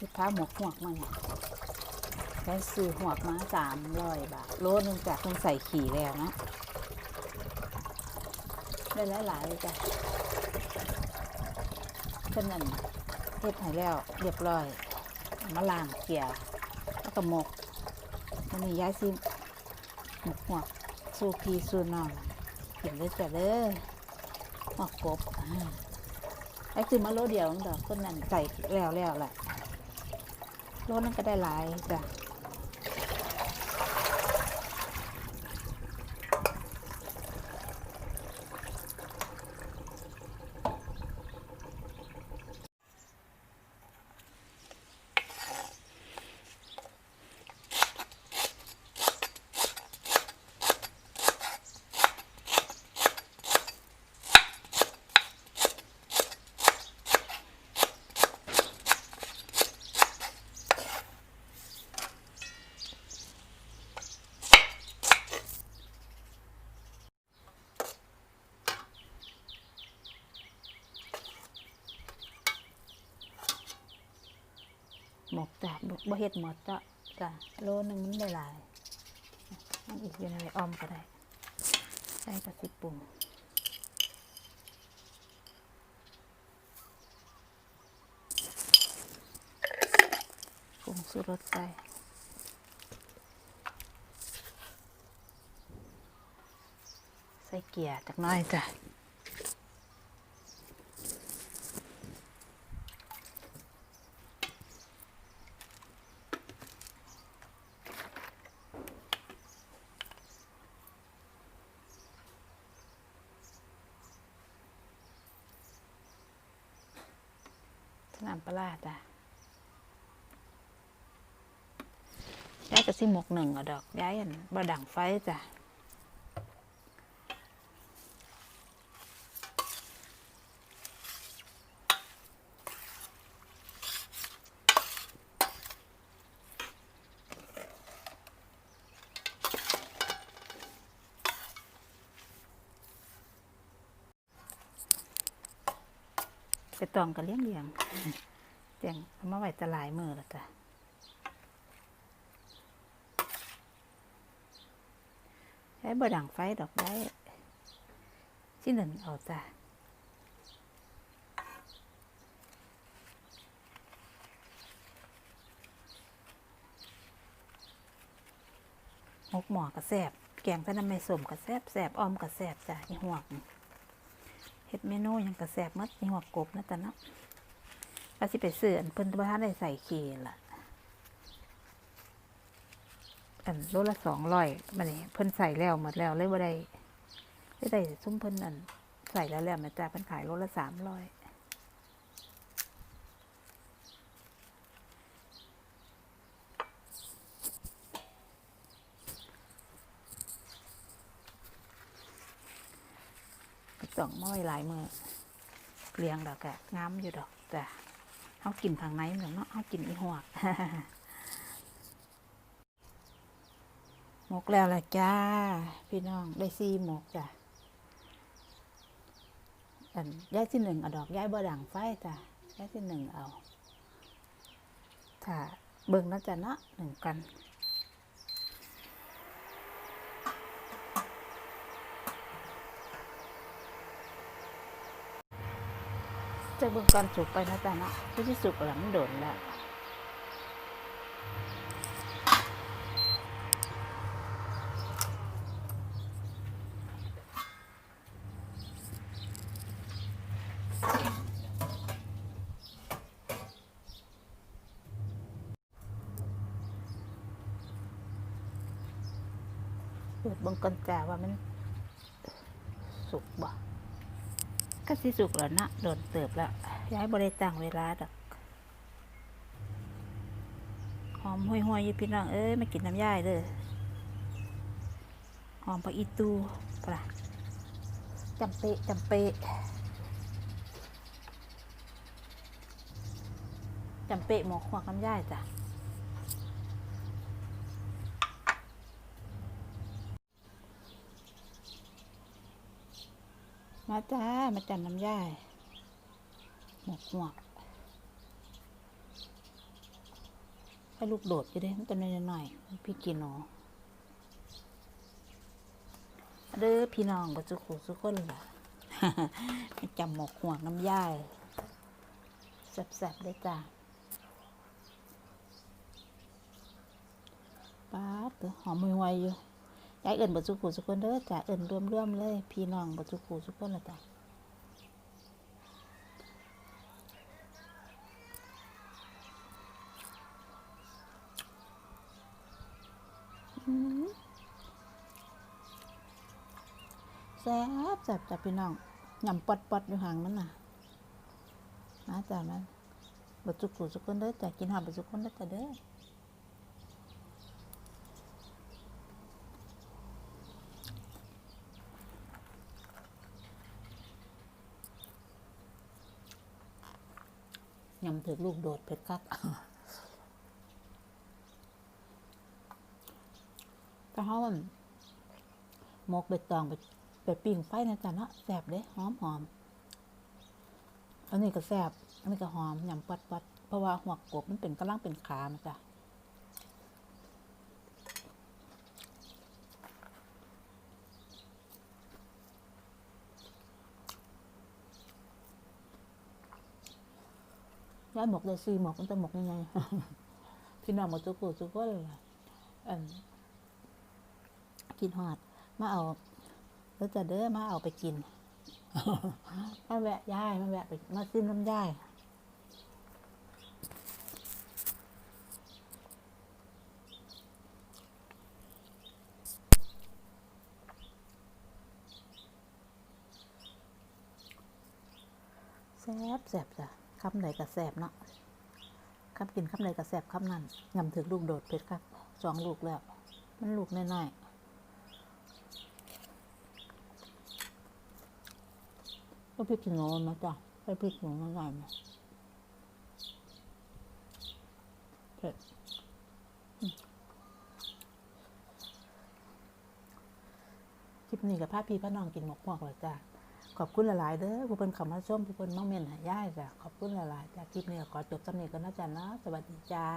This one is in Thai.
สิบพ้าหมกหวกมาเนี่ยยายซื้อหวกมาสามร้อยบาท โลนึงจากคนใส่ขี่แล้วนะ ได้หลายๆเลยจ้ะเช่นนั้นเฮ็ดให้แล้วเรียบร้อย มาล้างเกลี่ยแล้วก็หมกมันนี้ย้ายซิหมกหวกสู้พีสู้น้องกินเลยจ้ะเด้อหมกกบไอ้คือมาโลเดียวนั่นดอกคนนั้นใส่แล้วแล้วแหละ โลนั้นก็ได้หลายจ้ะ บ่เฮ็ดหมดจ้ะจ้ะโลนึงมันได้หลายมันอีกอยู่ในอ้อมก็ได้ใส่กระสิปรุงปรุงสุรสใส่ใส่เกียร์จักน้อยจ้ะ น้ำปลาร้าจ้ะย้ายกระซิหมกหนึ่งอะดอกย้ายอันบะดังไฟจ้ะ ตองกันเลี้ยงเลี้ยงเตียงเอามาไว้ตหลายมือแล้วจ้ะใช้บะดังไฟดอกได้ที่หนึ่งเอาจ้ะหกหมอกระแซบแกงพะน้ำไม่สมกระแซบแซบอ้อมกระแซบจ้ะอีหวก เฮ็ดเมนูอย่างกระแสบมัดมีหัวกบนะจ๊ะเนาะก็สิไปเสื่ออันเพิ่นตัวทันได้ใส่เคล่ะ อันโลละสองร้อยมันนี่เพิ่นใส่แล้วหมดแล้วเลยบ่ได้ได้ได้ซุ่มเพิ่นอันใส่แล้วแล้วมาจ้าเพิ่นขายโลละสามร้อย ต้องม้อยหลายมือเลี้ยงดอกกะงามอยู่ดอกจ้ะเฮากินข้างในเหมือนเนาะเฮากินอีหวกหมกแล้วล่ะจ้า พี่น้องได้ซีหมกจ้ะอันย้ายที่หนึ่งเอาดอกย้ายบ่ดังไฟจ้ะย้ายที่หนึ่งเอาถ้าเบิ่งนะจ้ะเนาะหนึ่งกัน จะเบิ่งก่อนสุกไปนะจ๊ะเนาะที่ที่สุกแล้วมันโดนแล้วเปิดเบิ่งก่อนจ้าว่ามันสุกบ่ ก็สิสุกแล้วนะโดนเติบแล้วย้ายบริตั้งเวลาดอกหอมห้วยๆอยู่พี่น้องเอ้ยมากินน้ำย่ายเด้อหอมผักอีตูปลาจำเปะจำเปะจำเปะหมอกหักน้ำย่ายจ้ะ มาจ้า มาจันน้ำย่ายหมกหวกค่ลูกโดดอยู่เด้ตัวน้อยๆหน่อยๆพี่กินเนาะเด้อพี่น้องบ่จุกหูสุกคนล่ะจำหมกหวกน้ำย่ายแซ่บๆได้จ้าป๊าดเด้อหอมมือไวอยู่ ยายเอิญบ่จุกหูสุกคนเด้อจ้าเอิญร่วมๆเลย พี่น้องบ่จุกหูสุกคนละจ้าแซ่บแซ่บจ้ะพี่น้องหย่ำปอดปอดอยู่ห่างมันน่ะมาจ้ะมันบดจุกกูสุกคนเด้อจ้ะกินหอมบดจุกคนเด้อจ้ะเด้อ ยำถึกลูกโดดเผ็ดคักแต่เขามันหมกใบตองไปไปปิ้งไฟนะจ๊ะเนาะแสบเด้หอมหอมอันนี้ก็แสบอันนี้ก็หอมยำปัดปัดเพราะว่าหัวกบมันเป็นกำลังเป็นขามาจ้ะ ย้ายหมกได้ซีหมกมันจะหมกยังไงพี่น้องหมดจุกุจุกุเลยกินหอด มาเอา แล้วจะเด้อมาเอาไปกินมาแวะย่ายมาแวะไปมาซิมน้ำย่ายแซ่บแซ่บจ้ะ คำไหนก็แซบเนาะคำกินคำไหนก็แซบคำนั้นยำถึงลูกโดดเพชรครับสองลูกแล้ว มันลูกน้อยๆก็พริกขี้หนูนะจ๊ะใส่พริกขี้หนูมาหน่อยนะเผ็ดคลิปนี้กับพาพี่พาน้องกินหมกหมกเลยจ้ะ ขอบคุณหลาย ๆ เด้อผู้เป็นคำมาชมผู้เป็นมังเมนหายายจ้ะขอบคุณหลาย ๆ จากคลิปนี้ก็ขอจบสำเนียงกันนะจ๊ะนะสวัสดีจ้า